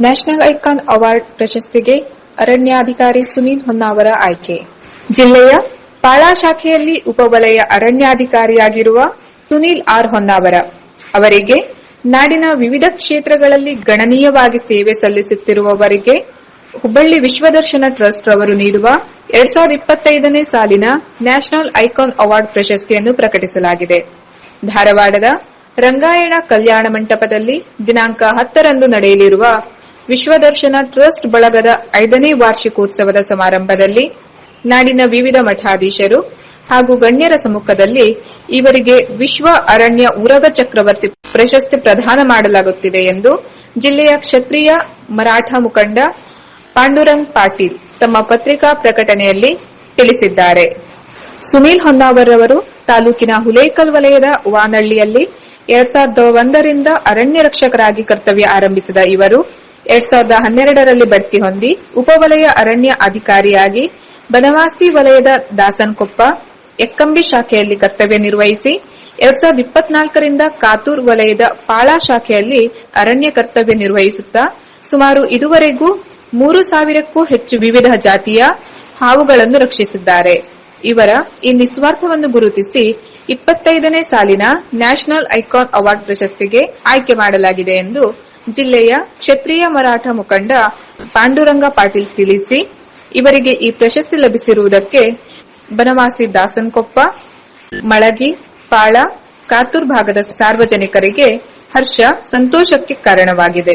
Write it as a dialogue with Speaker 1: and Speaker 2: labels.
Speaker 1: National icon award ಪ್ರಶಸ್ತಿಗೆ ಅರಣ್ಯಾಧಿಕಾರಿ ಸುನೀಲ್ ಹೊನ್ನಾವರ ಆಯ್ಕೆ. ಜಿಲ್ಲೆಯ ಪಾಳಾ ಶಾಖೆಯಲ್ಲಿ ಉಪವಲಯ ಅರಣ್ಯಾಧಿಕಾರಿಯಾಗಿರುವ ಸುನೀಲ್ ಆರ್ ಹೊನ್ನಾವರ ಅವರಿಗೆ ನಾಡಿನ ವಿವಿಧ ಕ್ಷೇತ್ರಗಳಲ್ಲಿ ಗಣನೀಯವಾಗಿ ಸೇವೆ ಸಲ್ಲಿಸುತ್ತಿರುವವರಿಗೆ ಹುಬ್ಬಳ್ಳಿ ವಿಶ್ವದರ್ಶನ ಟ್ರಸ್ಟ್ ರವರು ನೀಡುವ ಎರಡ್ ಸಾವಿರದ ಇಪ್ಪತ್ತೈದನೇ ಸಾಲಿನ ನ್ಯಾಷನಲ್ ಐಕಾನ್ ಅವಾರ್ಡ್ ಪ್ರಶಸ್ತಿಯನ್ನು ಪ್ರಕಟಿಸಲಾಗಿದೆ. ಧಾರವಾಡದ ರಂಗಾಯಣ ಕಲ್ಯಾಣ ಮಂಟಪದಲ್ಲಿ ದಿನಾಂಕ ಹತ್ತರಂದು ನಡೆಯಲಿರುವ ವಿಶ್ವದರ್ಶನ ಟ್ರಸ್ಟ್ ಬಳಗದ ಐದನೇ ವಾರ್ಷಿಕೋತ್ಸವದ ಸಮಾರಂಭದಲ್ಲಿ ನಾಡಿನ ವಿವಿಧ ಮಠಾಧೀಶರು ಹಾಗೂ ಗಣ್ಯರ ಸಮ್ಮುಖದಲ್ಲಿ ಇವರಿಗೆ ವಿಶ್ವ ಅರಣ್ಯ ಉರಗ ಚಕ್ರವರ್ತಿ ಪ್ರಶಸ್ತಿ ಪ್ರದಾನ ಮಾಡಲಾಗುತ್ತಿದೆ ಎಂದು ಜಿಲ್ಲೆಯ ಕ್ಷತ್ರಿಯ ಮರಾಠ ಮುಖಂಡ ಪಾಂಡುರಂಗ್ ಪಾಟೀಲ್ ತಮ್ಮ ಪತ್ರಿಕಾ ಪ್ರಕಟಣೆಯಲ್ಲಿ ತಿಳಿಸಿದ್ದಾರೆ. ಸುನೀಲ್ ಹೊನ್ನಾವರ್ ಅವರು ತಾಲೂಕಿನ ಹುಲೇಕಲ್ ವಲಯದ ವಾನಳ್ಳಿಯಲ್ಲಿ ಎರಡ್ ಸಾವಿರದ ಒಂದರಿಂದ ಅರಣ್ಯ ರಕ್ಷಕರಾಗಿ ಕರ್ತವ್ಯ ಆರಂಭಿಸಿದ ಇವರು ಎರಡ್ ಸಾವಿರದ ಹನ್ನೆರಡರಲ್ಲಿ ಬಡ್ತಿ ಹೊಂದಿ ಉಪವಲಯ ಅರಣ್ಯ ಅಧಿಕಾರಿಯಾಗಿ ಬನವಾಸಿ ವಲಯದ ದಾಸನ್ಕೊಪ್ಪ ಎಕ್ಕಂಬಿ ಶಾಖೆಯಲ್ಲಿ ಕರ್ತವ್ಯ ನಿರ್ವಹಿಸಿ ಎರಡ್ ಸಾವಿರದ ಇಪ್ಪತ್ನಾಲ್ಕರಿಂದ ಕಾತೂರ್ ವಲಯದ ಪಾಳಾ ಶಾಖೆಯಲ್ಲಿ ಅರಣ್ಯ ಕರ್ತವ್ಯ ನಿರ್ವಹಿಸುತ್ತಾ ಸುಮಾರು ಇದುವರೆಗೂ ಮೂರು ಸಾವಿರಕ್ಕೂ ಹೆಚ್ಚು ವಿವಿಧ ಜಾತಿಯ ಹಾವುಗಳನ್ನು ರಕ್ಷಿಸಿದ್ದಾರೆ. ಇವರ ಈ ನಿಸ್ವಾರ್ಥವನ್ನು ಗುರುತಿಸಿ ಇಪ್ಪತ್ತೈದನೇ ಸಾಲಿನ ನ್ಯಾಷನಲ್ ಐಕಾನ್ ಅವಾರ್ಡ್ ಪ್ರಶಸ್ತಿಗೆ ಆಯ್ಕೆ ಮಾಡಲಾಗಿದೆ ಎಂದು ಜಿಲ್ಲೆಯ ಕ್ಷತ್ರಿಯ ಮರಾಠ ಮುಖಂಡ ಪಾಂಡುರಂಗ ಪಾಟೀಲ್ ತಿಳಿಸಿ, ಇವರಿಗೆ ಈ ಪ್ರಶಸ್ತಿ ಲಭಿಸಿರುವುದಕ್ಕೆ ಬನವಾಸಿ ದಾಸನ್ಕೊಪ್ಪ, ಮಳಗಿ, ಪಾಳ, ಕಾತೂರ್ ಭಾಗದ ಸಾರ್ವಜನಿಕರಿಗೆ ಹರ್ಷ, ಸಂತೋಷಕ್ಕೆ ಕಾರಣವಾಗಿದೆ.